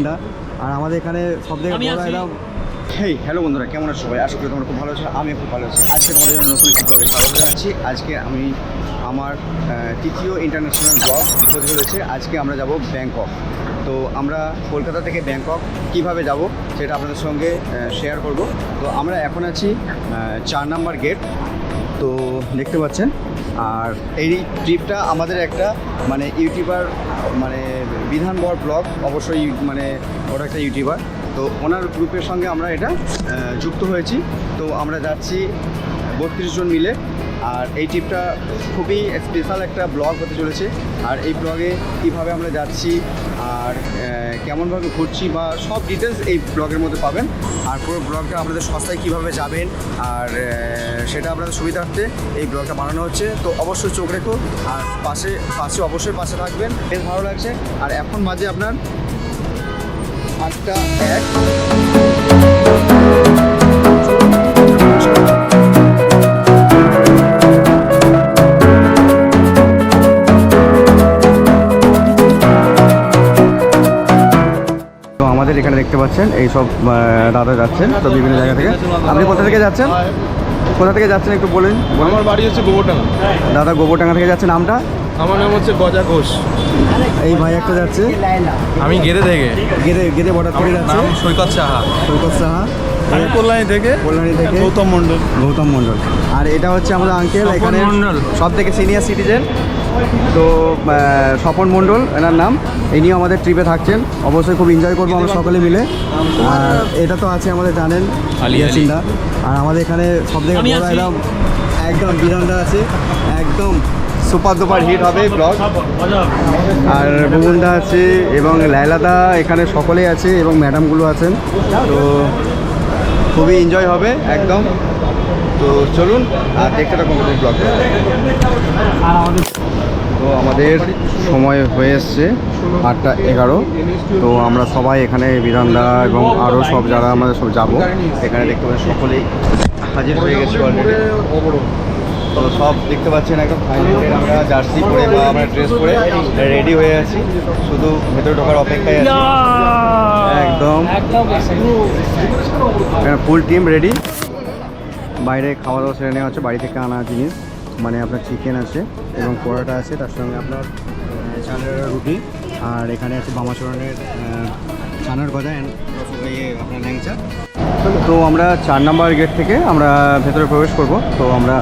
আর আমাদের এখানে সব থেকে বড়। হেই হ্যালো বন্ধুরা কেমন আছো সবাই? আশা করি তোমরা খুব ভালো আছো আমি খুব ভালো আছি। আজকে তোমাদের জন্য নতুন একটি ব্লগে স্বাগত জানাচ্ছি। আজকে আমি আমার তৃতীয় ইন্টারন্যাশনাল ব্লগ হতে হয়েছে আজকে আমরা যাব ব্যাংকক তো আমরা কলকাতা থেকে ব্যাংকক কীভাবে যাব সেটা আপনাদের সঙ্গে শেয়ার করব। তো আমরা এখন আছি চার নাম্বার গেট তো দেখতে পাচ্ছেন? আর এই ট্রিপটা আমাদের একটা মানে ইউটিউবার মানে বিধান বর ব্লগ, অবশ্যই মানে ওরা একটা ইউটিউবার। তো ওনার গ্রুপের সঙ্গে আমরা এটা যুক্ত হয়েছি। তো আমরা যাচ্ছি বত্রিশ জন মিলে। আর এই ট্রিপটা খুবই স্পেশাল একটা ব্লগ হতে চলেছে। আর এই ব্লগে কীভাবে আমরা যাচ্ছি আর কেমনভাবে ঘুরছি বা সব ডিটেলস এই ব্লগের মধ্যে পাবেন। আর পুরো ব্লগটা আপনাদের সস্তায় কীভাবে যাবেন আর সেটা আপনাদের সুবিধার্থে এই ব্লগটা বানানো হচ্ছে। তো অবশ্যই চোখ রেখো আর পাশে পাশে অবশ্যই পাশে থাকবেন বেশ ভালো লাগছে। আর এখন মাঝে আপনার আটটা এক। দেখতে পাচ্ছেন এই সব দাদা যাচ্ছেন তো বিভিন্ন জায়গা থেকে। আপনি কোথা থেকে যাচ্ছেন? কোথা থেকে যাচ্ছেন একটু বলুন? বলুন। আমার বাড়ি হচ্ছে গোবরডাঙ্গা। দাদা গোবরডাঙ্গা থেকে যাচ্ছেন নামটা? আমার নাম হচ্ছে গজা ঘোষ। এই ভাই একটা যাচ্ছে। আমি গেদে থেকে। গেদে গেদে বর্ডার থেকে যাচ্ছে। সৈকত সাহা। সৈকত সাহা। আমি কল্যাণী থেকে। কল্যাণী থেকে। গৌতম মণ্ডল। গৌতম মণ্ডল। আর এটা হচ্ছে আমাদের আঙ্কেল এখানে সব থেকে সিনিয়র সিটিজেন তো স্বপন মণ্ডল এনার নাম ইনিও আমাদের ট্রিপে থাকছেন। অবশ্যই খুব এনজয় করব আমরা সকলে মিলে। আর এটা তো আছে আমাদের জানেন আলী, ইয়াসিনদা আর আমাদের এখানে সব থেকে বড় একদম একদম বিধানটা আছে। একদম সুপার দুপার হিট হবে ব্লগ আর বুবুনদা আছে এবং লাইলাদা এখানে সকলেই আছে এবং ম্যাডামগুলো আছেন। তো খুবই এনজয় হবে একদম। তো চলুন আর দেখতে থাকুন ব্লগ তো আমাদের সময় হয়ে এসছে আটটা এগারো। তো আমরা সবাই এখানে বিধানদা এবং আরও সব যারা আমরা সব যাব এখানে দেখতে পাচ্ছি সকলেই হাজির হয়ে গেছি অলরেডি তো সব দেখতে পাচ্ছেন একদম ফাইনালি আমরা জার্সি পরে বা আমরা ড্রেস পরে রেডি হয়ে আছি। শুধু ভেতরে ঢোকার অপেক্ষায় আছি। একদম। ফুল টিম রেডি বাইরে খাওয়া দাওয়া সেরে নেওয়া হচ্ছে বাড়ি থেকে আনা জিনিস মানে আপনার চিকেন আছে এবং পরোটা আছে, তার সঙ্গে আপনার চালের রুটি, আর এখানে আছে বামাচরণের চানার গজা অ্যান্ড ইয়ে আপনার ল্যাংচা। তো আমরা চার নাম্বার গেট থেকে আমরা ভেতরে প্রবেশ করব। তো আমরা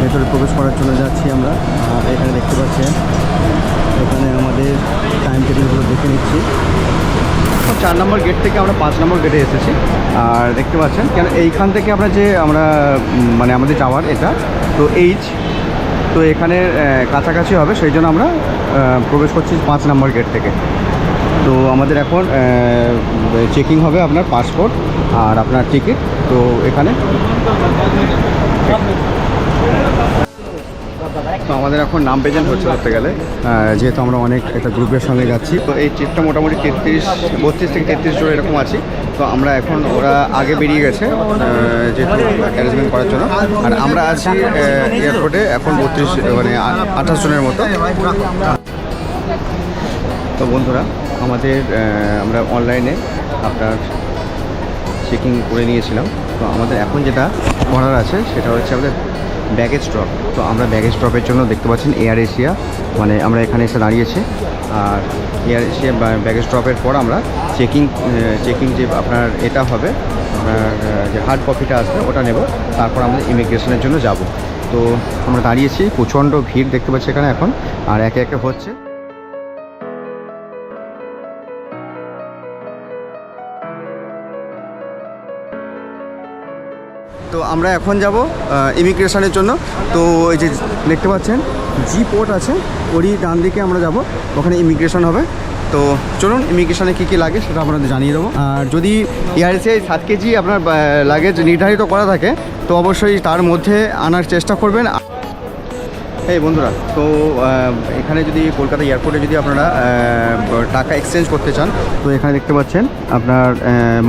ভেতরে প্রবেশ করার জন্য যাচ্ছি আমরা। এখানে দেখতে পাচ্ছেন, এখানে আমাদের টাইম টেবিলগুলো দেখে নিচ্ছি। তো চার নম্বর গেট থেকে আমরা পাঁচ নম্বর গেটে এসেছি। আর দেখতে পাচ্ছেন, কেন এইখান থেকে আমরা যে, আমরা মানে আমাদের যাওয়ার এটা, তো এইচ, তো এখানে কাছাকাছি হবে, সেই জন্য আমরা প্রবেশ করছি পাঁচ নম্বর গেট থেকে। তো আমাদের এখন চেকিং হবে আপনার পাসপোর্ট আর আপনার টিকিট তো এখানে। তো আমাদের এখন নাম প্রেজেন্ট হচ্ছে ধরতে গেলে যেহেতু আমরা অনেক একটা গ্রুপের সঙ্গে যাচ্ছি। তো এই ট্রিপটা মোটামুটি তেত্রিশ, বত্রিশ থেকে তেত্রিশ জন এরকম আছি। তো আমরা এখন ওরা আগে বেরিয়ে গেছে যেহেতু অ্যারেঞ্জমেন্ট করার জন্য। আর আমরা আছি এয়ারপোর্টে এখন বত্রিশ মানে আঠাশ জনের মতো। তো বন্ধুরা, আমাদের আমরা অনলাইনে আপনার চেকিং করে নিয়েছিলাম। তো আমাদের এখন যেটা করার আছে, সেটা হচ্ছে আমাদের ব্যাগেজ ড্রপ তো আমরা ব্যাগেজ ড্রপের জন্য দেখতে পাচ্ছেন এয়ার এশিয়া মানে আমরা এখানে এসে দাঁড়িয়েছি। আর এয়ার এশিয়া ব্যাগেজ ড্রপের পর আমরা চেকিং চেকিং যে আপনার এটা হবে, আপনার যে হার্ড কপিটা আসবে, ওটা নেব। তারপর আমরা ইমিগ্রেশনের জন্য যাব। তো আমরা দাঁড়িয়েছি, প্রচণ্ড ভিড় দেখতে পাচ্ছি এখানে এখন, আর একে একে হচ্ছে আমরা এখন যাব ইমিগ্রেশনের জন্য। তো এই যে দেখতে পাচ্ছেন জি পোর্ট আছে, ওরই ডান দিকে আমরা যাব, ওখানে ইমিগ্রেশন হবে। তো চলুন ইমিগ্রেশনে কী কী লাগে সেটা আপনাদের জানিয়ে দেবো। আর যদি এয়ারএসে সাত কেজি আপনার লাগেজ নির্ধারিত করা থাকে, তো অবশ্যই তার মধ্যে আনার চেষ্টা করবেন। এই বন্ধুরা, তো এখানে যদি কলকাতা এয়ারপোর্টে যদি আপনারা টাকা এক্সচেঞ্জ করতে চান, তো এখানে দেখতে পাচ্ছেন, আপনার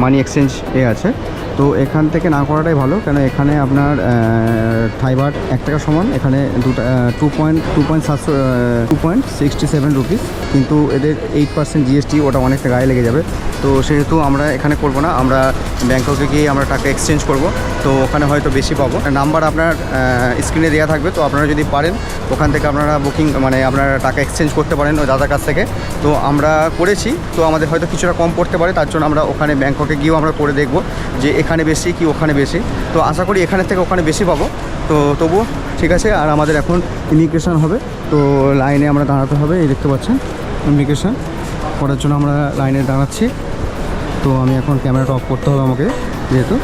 মানি এক্সচেঞ্জ এ আছে। তো এখান থেকে না করাটাই ভালো, কেন এখানে আপনার থাইবার এক টাকা সমান, এখানে দুটা টু পয়েন্ট টু পয়েন্ট সাতশো two point sixty seven rupees কিন্তু এদের এইট পার্সেন্ট জিএসটি ওটা অনেকটা গায়ে লেগে যাবে। তো সেহেতু আমরা এখানে করব না, আমরা ব্যাংককে গিয়ে আমরা টাকা এক্সচেঞ্জ করব, তো ওখানে হয়তো বেশি পাবো। নাম্বার আপনার স্ক্রিনে দেওয়া থাকবে, তো আপনারা যদি পারেন, ওখান থেকে আপনারা বুকিং মানে আপনারা টাকা এক্সচেঞ্জ করতে পারেন ওই দাদার কাছ থেকে। তো আমরা করেছি, তো আমাদের হয়তো কিছুটা কম পড়তে পারে, তার জন্য আমরা ওখানে ব্যাংককে গিয়েও আমরা করে দেখব যে এখানে বেশি কি ওখানে বেশি? তো আশা করি এখানে থেকে ওখানে বেশি পাবো। তো তবুও ঠিক আছে, আর আমাদের এখন ইমিগ্রেশন হবে। তো লাইনে আমরা দাঁড়াতে হবে, এই দেখতে পাচ্ছেন ইমিগ্রেশন করার জন্য আমরা লাইনে দাঁড়াচ্ছি। তো আমি এখন ক্যামেরাটা অফ করতে হবে আমাকে, যেহেতু।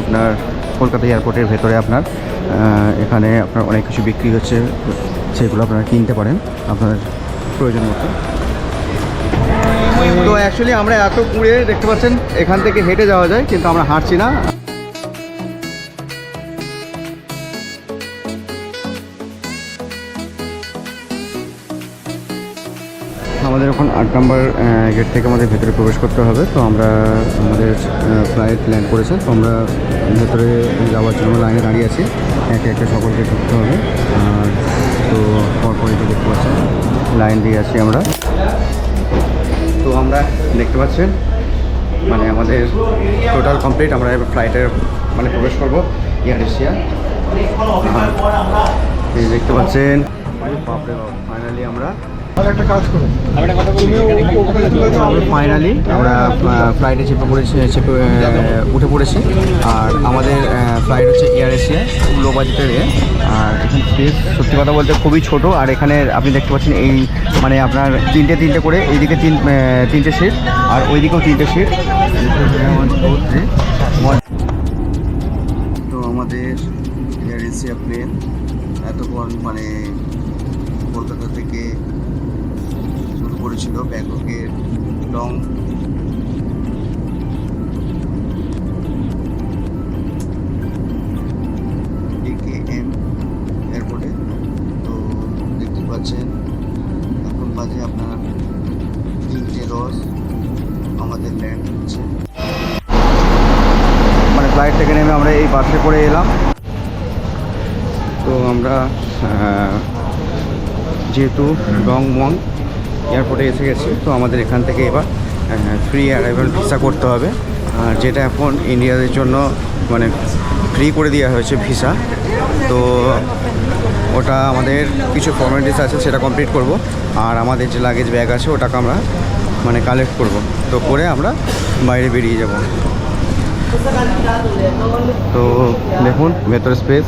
আপনার কলকাতা এয়ারপোর্টের ভেতরে আপনার এখানে আপনার অনেক কিছু বিক্রি হচ্ছে, সেগুলো আপনারা কিনতে পারেন, আপনার প্রয়োজন মতো। তো অ্যাকচুয়ালি আমরা এত কুড়ে দেখতে পাচ্ছেন, এখান থেকে হেঁটে যাওয়া যায়, কিন্তু আমরা হাঁটছি না। আমাদের এখন আট নম্বর গেট থেকে আমাদের ভেতরে প্রবেশ করতে হবে। তো আমরা আমাদের ফ্লাইট ল্যান্ড করেছে। তো আমরা ভেতরে যাওয়ার জন্য লাইনে দাঁড়িয়ে আছি। একে একে সকলকে ঢুকতে হবে। তো পরপর এটা দেখতে পাচ্ছেন, লাইন দিয়ে আছি আমরা। তো আমরা দেখতে পাচ্ছেন মানে আমাদের টোটাল কমপ্লিট আমরা এবার ফ্লাইটে মানে প্রবেশ করব এয়ার এশিয়া এই দেখতে পাচ্ছেন। ফাইনালি আমরা একটা কাজ করো ফাইনালি আমরা ফ্লাইটে চেপে পড়েছি চেপে উঠে পড়েছি। আর আমাদের ফ্লাইট হচ্ছে এয়ার এশিয়া লো বাজেটের এ। আর এখানে স্পেস সত্যি কথা বলতে খুবই ছোট। আর এখানে আপনি দেখতে পাচ্ছেন এই মানে আপনার তিনটে তিনটে করে, এইদিকে তিন তিনটে সিট আর ওইদিকেও তিনটে সিট তো আমাদের এয়ার এশিয়া প্লেন এতক্ষণ মানে কলকাতা থেকে শুরু করেছিল ব্যাংককের লং মানে ফ্লাইট থেকে নেমে আমরা এই বাসে করে এলাম। তো আমরা যেহেতু রংমং এয়ারপোর্টে এসে গেছি, তো আমাদের এখান থেকে এবার ফ্রি অ্যারাইভাল ভিসা করতে হবে। আর যেটা এখন ইন্ডিয়াদের জন্য মানে ফ্রি করে দেওয়া হয়েছে ভিসা তো ওটা আমাদের কিছু ফর্মালিটিস আছে, সেটা কমপ্লিট করব। আর আমাদের যে লাগেজ ব্যাগ আছে, ওটাকে আমরা মানে কালেক্ট করব। তো করে আমরা বাইরে বেরিয়ে যাব। তো দেখুন ভেতরে স্পেস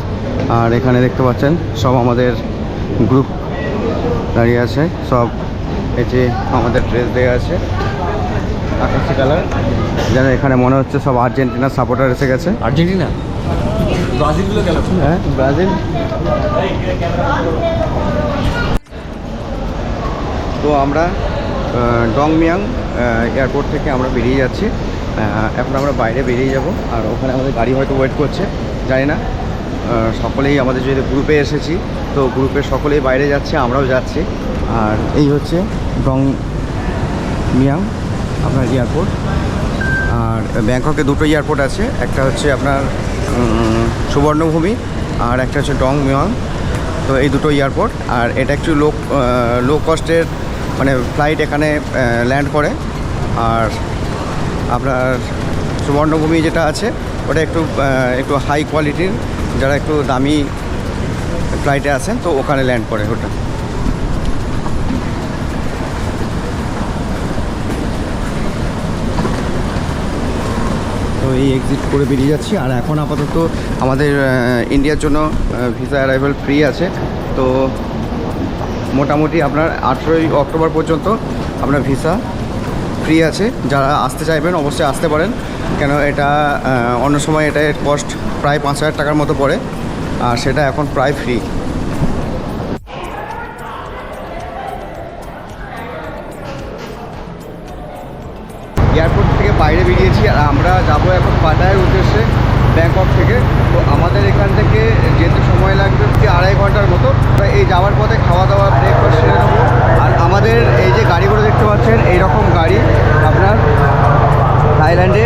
আর এখানে দেখতে পাচ্ছেন সব আমাদের গ্রুপ দাঁড়িয়ে আছে। সব এই যে আমাদের ড্রেস দেওয়া আছে। আকাশি কালার যেন এখানে মনে হচ্ছে সব আর্জেন্টিনার সাপোর্টার এসে গেছে। আর্জেন্টিনা? ব্রাজিলগুলো গেল হ্যাঁ ব্রাজিল। তো আমরা ডংমিয়াং এয়ারপোর্ট থেকে আমরা বেরিয়ে যাচ্ছি। এখন আমরা বাইরে বেরিয়ে যাব। আর ওখানে আমাদের গাড়ি হয়তো ওয়েট করছে, জানি না। সকলেই আমাদের যেহেতু গ্রুপে এসেছি, তো গ্রুপে সকলেই বাইরে যাচ্ছে, আমরাও যাচ্ছি। আর এই হচ্ছে ডং মিয়াং আপনার এয়ারপোর্ট। আর ব্যাংককে দুটো এয়ারপোর্ট আছে, একটা হচ্ছে আপনার সুবর্ণভূমি, আর একটা হচ্ছে ডং মিয়াং তো এই দুটো এয়ারপোর্ট, আর এটা একটু লো লো কস্টের মানে ফ্লাইট এখানে ল্যান্ড করে। আর আপনার সুবর্ণভূমি যেটা আছে, ওটা একটু একটু হাই কোয়ালিটির যারা একটু দামি ফ্লাইটে আছেন, তো ওখানে ল্যান্ড করে ওটা তো এই এক্সিট করে বেরিয়ে যাচ্ছি। আর এখন আপাতত আমাদের ইন্ডিয়ার জন্য ভিসা অ্যারাইভাল ফ্রি আছে। তো মোটামুটি আপনার আঠেরোই অক্টোবর পর্যন্ত আপনার ভিসা ফ্রি আছে। যারা আসতে চাইবেন, অবশ্যই আসতে পারেন। কেন এটা অন্য সময় এটা কস্ট প্রায় পাঁচ হাজার টাকার মতো পড়ে, আর সেটা এখন প্রায় ফ্রি এয়ারপোর্ট থেকে বাইরে বেরিয়েছি, আর আমরা যাব এখন পাটায়ের উদ্দেশ্যে। ব্যাংকক থেকে। তো আমাদের এখান থেকে যেতে সময় লাগবে কি আড়াই ঘণ্টার মতো। এই যাওয়ার পথে খাওয়া দাওয়া ব্রেকফাস্ট সেরে নেব। আর আমাদের এই যে গাড়িগুলো দেখতে পাচ্ছেন, এইরকম গাড়ি আপনার থাইল্যান্ডে।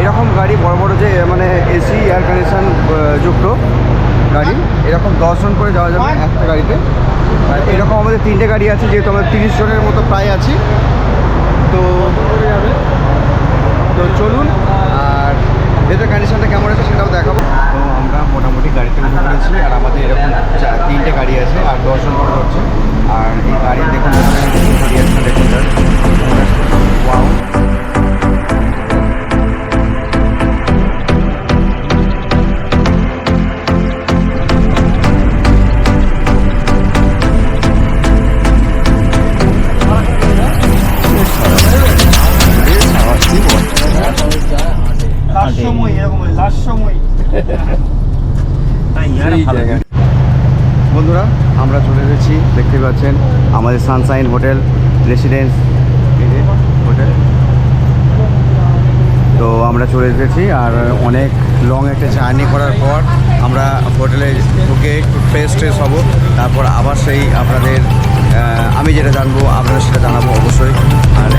এরকম গাড়ি, বড় বড় যে মানে এসি এয়ার কন্ডিশন যুক্ত গাড়ি। এরকম দশজন করে যাওয়া যাবে একটা গাড়িতে। এরকম আমাদের তিনটে গাড়ি আছে, যেহেতু আমরা তিরিশ জনের মতো প্রায় আছি। তো তো চলুন ভেতর কন্ডিশনটা কেমন আছে সেটাও দেখাবো। তো আমরা মোটামুটি গাড়িতে উঠে পড়েছি আর আমাদের এরকম তিনটে গাড়ি আছে আর দশজন করে হচ্ছে আর এই গাড়ি দেখুন দেখুন বন্ধুরা আমরা চলে এসেছি দেখতে পাচ্ছেন আমাদের সানসাইন হোটেল রেসিডেন্স হোটেল তো আমরা চলে এসেছি আর অনেক লং একটা জার্নি করার পর আমরা হোটেলে ঢুকে একটু ফ্রেশ ট্রেশ হব। তারপর আবার সেই আপনাদের আমি যেটা জানব আপনারা সেটা জানাব অবশ্যই। আর